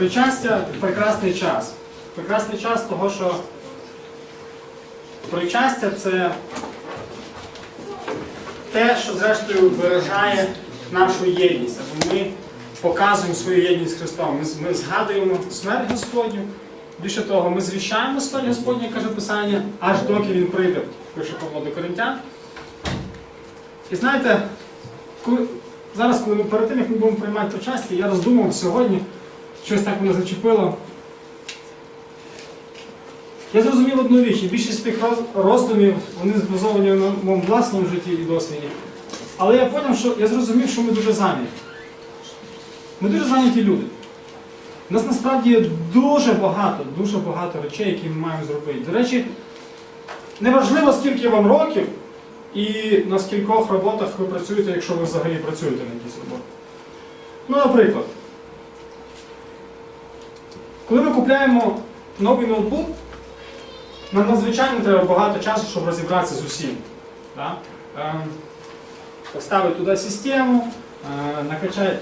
Причастя прекрасний час. Прекрасний час того, що причастя це те, що зрештою виражає нашу єдність. Або ми показуємо свою єдність з Христом. Ми, ми згадуємо смерть Господню. Більше того, ми звіщаємо смерть Господню, каже Писання, аж доки він прийде, пише Павло до Коринтян. І знаєте, коли, зараз, коли ми перед тим, як ми будемо приймати причастя, я роздумав сьогодні, щось так мене зачепило. Я зрозумів одну річ, і більшість тих роздумів, вони збазовані на моєму власному житті і досвіді. Але я зрозумів, що я зрозумів, що ми дуже зайняті. Ми дуже зайняті люди. У нас насправді є дуже багато, дуже багато речей, які ми маємо зробити. До речі, неважливо, скільки вам років і на скількох роботах ви працюєте, якщо ви взагалі працюєте на якійсь роботі. Ну, наприклад, коли ми купляємо новий ноутбук, нам надзвичайно треба багато часу, щоб розібратися з усім. Да? Ем, Поставити туди систему, е, накачати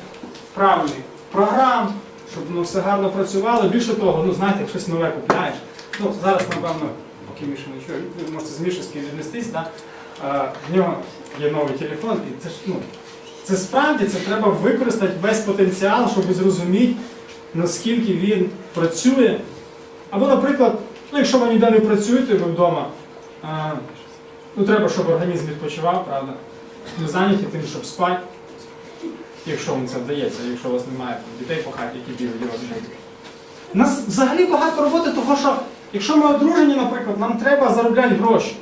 правильний програм, щоб воно все гарно працювало. Більше того, ну знаєте, як щось нове купляєш. Ну, зараз, напевно, поки Міша чує, ви можете з Мішею віднестись, да? Е, в нього є новий телефон, і це ж ну, це справді це треба використати весь потенціал, щоб зрозуміти, наскільки він працює. Або, наприклад, ну, якщо ви ніде не працюєте, ви вдома, а, ну, треба, щоб організм відпочивав, правда? Не зайняті тим, щоб спати, якщо вам це вдається, якщо у вас немає там, дітей по хаті, які бігають і. У нас взагалі багато роботи, того що якщо ми одружені, наприклад, нам треба заробляти гроші.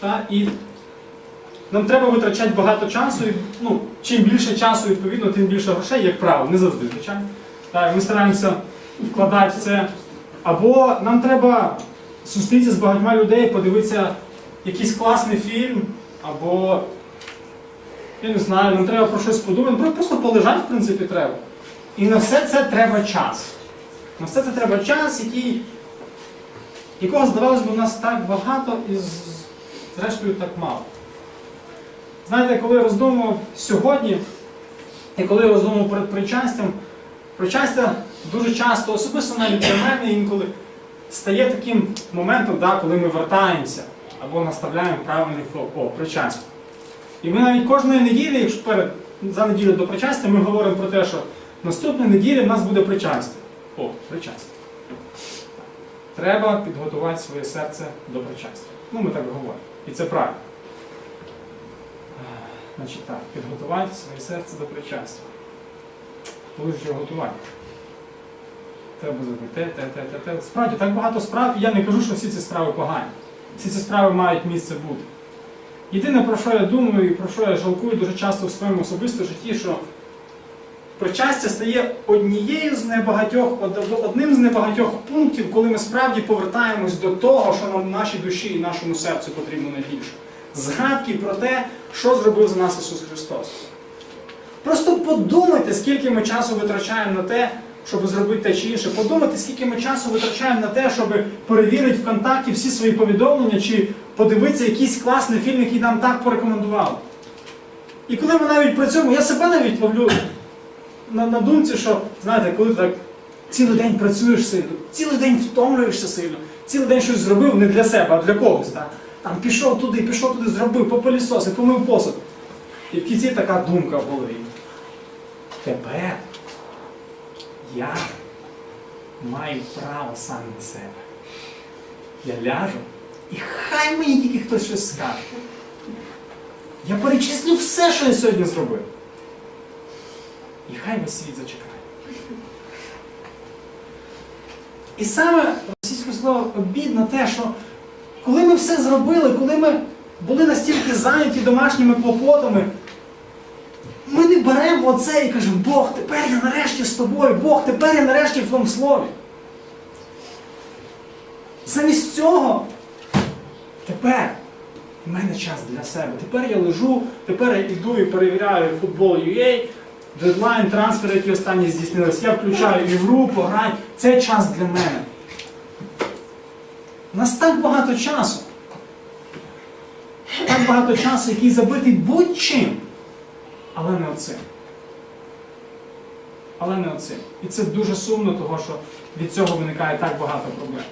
Та? І нам треба витрачати багато часу, і ну, чим більше часу, відповідно, тим більше грошей, як правило, не завжди, звичайно. Так, ми стараємося вкладати це. Або нам треба зустрітися з багатьма людей, подивитися якийсь класний фільм, або, я не знаю, нам треба про щось подумати, про- просто полежати, в принципі, треба. І на все це треба час. На все це треба час, який, якого, здавалось би, у нас так багато і зрештою так мало. Знаєте, коли я роздумував сьогодні, і коли я роздумував перед причастям, причастя дуже часто, особисто навіть для мене інколи, стає таким моментом, да, коли ми вертаємося або наставляємо правильний флоу. О, причастя. І ми навіть кожної неділі, якщо перед, за неділю до причастя, ми говоримо про те, що наступної неділі в нас буде причастя. О, причастя. Треба підготувати своє серце до причастя. Ну, ми так говоримо. І це правильно. Значить так, підготувати своє серце до причастя. Його готувати? Треба зробити те, те, те, те. Справді, так багато справ, і я не кажу, що всі ці справи погані. Всі ці справи мають місце бути. Єдине, про що я думаю і про що я жалкую дуже часто в своєму особистому житті, що причастя стає однією з небагатьох, одним з небагатьох пунктів, коли ми справді повертаємось до того, що нам нашій душі і нашому серцю потрібно найбільше. Згадки про те, що зробив за нас Ісус Христос. Просто подумайте, скільки ми часу витрачаємо на те, щоб зробити те чи інше. Подумайте, скільки ми часу витрачаємо на те, щоб перевірити ВКонтакті всі свої повідомлення, чи подивитися якийсь класний фільм, який нам так порекомендували. І коли ми навіть при цьому, я себе навіть ловлю на, на думці, що, знаєте, коли ти так цілий день працюєш сильно, цілий день втомлюєшся сильно, цілий день щось зробив не для себе, а для когось. Так? Там пішов туди, пішов туди, зробив, попилісосив, помив посуд. І в кінці така думка в голові. Тепер я маю право сам на себе. Я ляжу, і хай мені тільки хтось щось скаже. Я перечислю все, що я сьогодні зробив. І хай весь світ зачекає. І саме російське слово обідно те, що коли ми все зробили, коли ми були настільки зайняті домашніми клопотами, беремо оце і кажемо, Бог, тепер я нарешті з тобою, Бог, тепер я нарешті в твоєму слові. Замість цього, тепер в мене час для себе. Тепер я лежу, тепер я йду і перевіряю футбол UA, дедлайн, трансфери, які останні здійснились. Я включаю ігру, пограю. Це час для мене. У нас так багато часу. Так багато часу, який забитий будь-чим, але не оцим. але не оцим. І це дуже сумно, того що від цього виникає так багато проблем.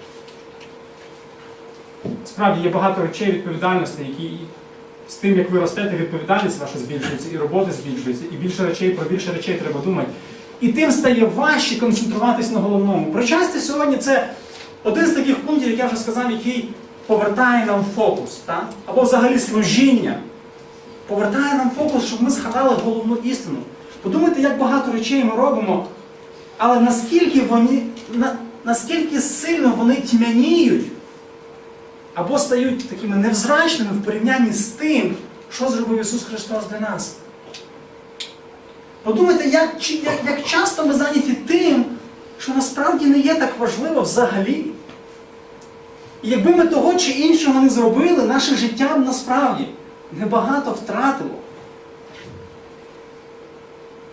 Справді є багато речей відповідальності, які з тим, як ви ростете, відповідальність ваша збільшується, і робота збільшується, і більше речей про більше речей треба думати. І тим стає важче концентруватись на головному. Причастя сьогодні це один з таких пунктів, як я вже сказав, який повертає нам фокус, так? або взагалі служіння. Повертає нам фокус, щоб ми згадали головну істину. Подумайте, як багато речей ми робимо, але наскільки вони, на, наскільки сильно вони тьмяніють, або стають такими невзрачними в порівнянні з тим, що зробив Ісус Христос для нас. Подумайте, як, як, як часто ми зайняті тим, що насправді не є так важливо взагалі. І якби ми того чи іншого не зробили, наше життя б насправді небагато втратило.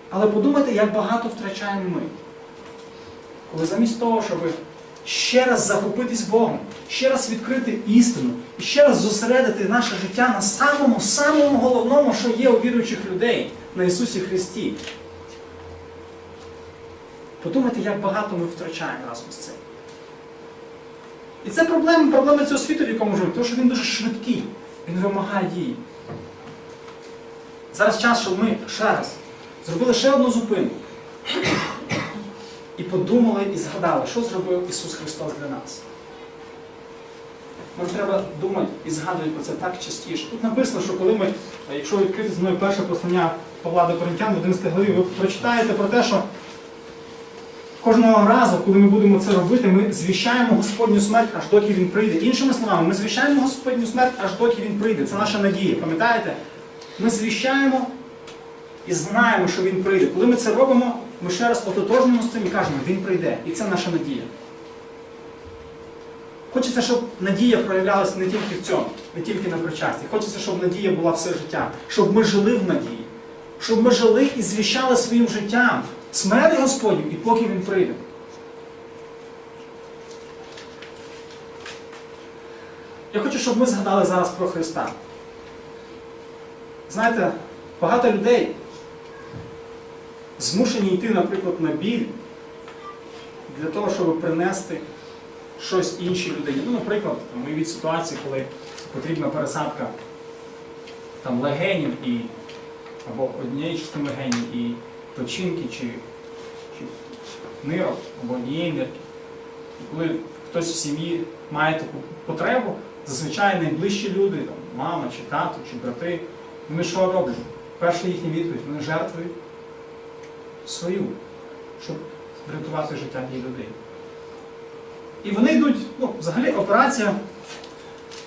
Але подумайте, як багато втрачаємо ми. Коли замість того, щоб ще раз захопитись Богом, ще раз відкрити істину і ще раз зосередити наше життя на самому, самому головному, що є у віруючих людей, на Ісусі Христі. Подумайте, як багато ми втрачаємо разом з цим. І це проблема, проблема цього світу, в якому живемо, тому що він дуже швидкий, він вимагає дії. Зараз час, щоб ми ще раз зробили ще одну зупинку і подумали і згадали, що зробив Ісус Христос для нас. Нам треба думати і згадувати про це так частіше. Тут написано, що коли ми, якщо ви відкрити зі мною перше послання Павла до Коринтян в 11 главі, ви прочитаєте про те, що кожного разу, коли ми будемо це робити, ми звіщаємо Господню смерть, аж доки Він прийде. Іншими словами, ми звіщаємо Господню смерть, аж доки Він прийде. Це наша надія. Пам'ятаєте? Ми звіщаємо і знаємо, що Він прийде. Коли ми це робимо, ми ще раз ототожнимо з цим і кажемо, Він прийде. І це наша надія. Хочеться, щоб надія проявлялася не тільки в цьому, не тільки на причасті. Хочеться, щоб надія була все життя, щоб ми жили в надії, щоб ми жили і звіщали своїм життям смерті Господню, і поки Він прийде. Я хочу, щоб ми згадали зараз про Христа. Знаєте, багато людей змушені йти, наприклад, на біль для того, щоб принести щось іншій людині. Ну, наприклад, там, уявіть ситуацію, коли потрібна пересадка там, легенів і, або однієї частини легенів і печінки чи, чи нирок, або однієї нирки. І коли хтось в сім'ї має таку потребу, зазвичай найближчі люди, там, мама, чи тато, чи брати, вони що роблять? Перша їхня відповідь, вони жертвують свою, щоб врятувати життя тієї людини. І вони йдуть, ну, взагалі операція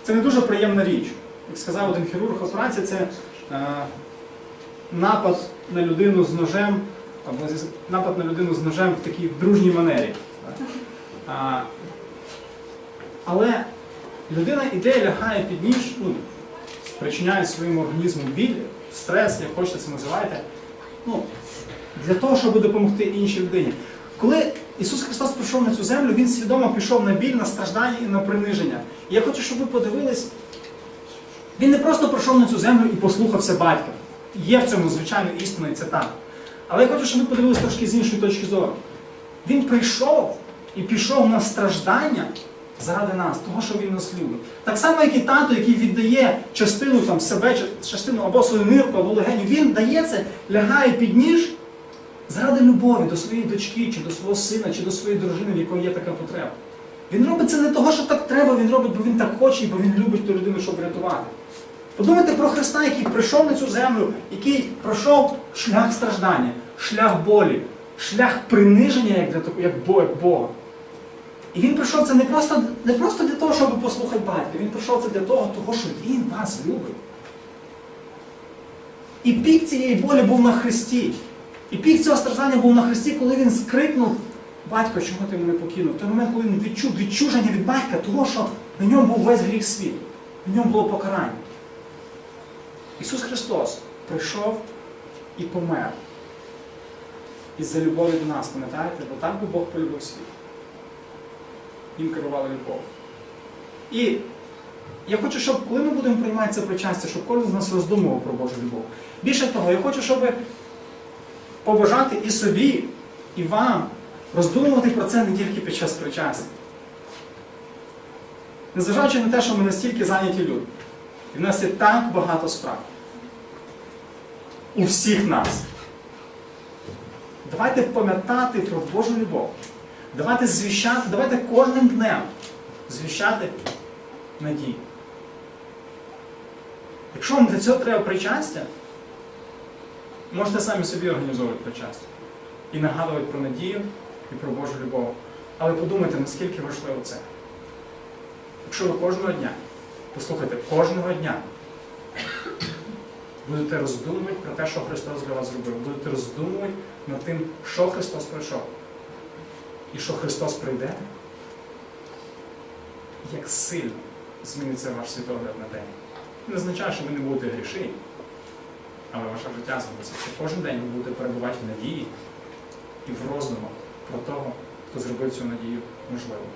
це не дуже приємна річ. Як сказав один хірург, операція це е, напад на людину з ножем, або напад на людину з ножем в такій дружній манері. А, але людина іде, лягає під ніж, ну, спричиняє своєму організму біль, стрес, як хочете це називайте, ну, для того, щоб допомогти іншій людині. Коли Ісус Христос прийшов на цю землю, Він свідомо пішов на біль, на страждання і на приниження. І я хочу, щоб ви подивились, Він не просто прийшов на цю землю і послухався батька. Є в цьому, звичайно, істина, і це так. Але я хочу, щоб ви подивились трошки з іншої точки зору. Він прийшов і пішов на страждання заради нас, того, що він нас любить. Так само, як і тато, який віддає частину там, себе, частину або свою нирку, або легеню, він дає це, лягає під ніж заради любові до своєї дочки, чи до свого сина, чи до своєї дружини, в якої є така потреба. Він робить це не того, що так треба, він робить, бо він так хоче, і бо він любить ту людину, щоб врятувати. Подумайте про Христа, який прийшов на цю землю, який пройшов шлях страждання, шлях болі, шлях приниження як для як Бога. І він прийшов це не просто, не просто для того, щоб послухати батька, він прийшов це для того, того, що він вас любить. І пік цієї болі був на Христі. І пік цього страждання був на Христі, коли він скрикнув, батько, чому ти мене покинув? В той момент, коли він відчув відчуження від батька, того, що на ньому був весь гріх світу, на ньому було покарання. Ісус Христос прийшов і помер. Із-за любові до нас, пам'ятаєте? Бо так би Бог полюбив світ. Їм керували любов. І я хочу, щоб коли ми будемо приймати це причастя, щоб кожен з нас роздумував про Божу любов. Більше того, я хочу, щоб побажати і собі, і вам роздумувати про це не тільки під час причастя. Незважаючи на те, що ми настільки зайняті люди, і в нас є так багато справ. У всіх нас. Давайте пам'ятати про Божу любов. Давайте звіщати, давайте кожним днем звіщати надію. Якщо вам для цього треба причастя, можете самі собі організовувати причастя. І нагадувати про надію і про Божу любов. Але подумайте, наскільки важливо це. Якщо ви кожного дня, послухайте, кожного дня будете роздумувати про те, що Христос для вас зробив, будете роздумувати над тим, що Христос пройшов. І що Христос прийде, як сильно зміниться ваш світогляд на день. Не означає, що ви не будете грішити, але ваше життя зміниться. Кожен день ви будете перебувати в надії і в роздумах про того, хто зробив цю надію можливою.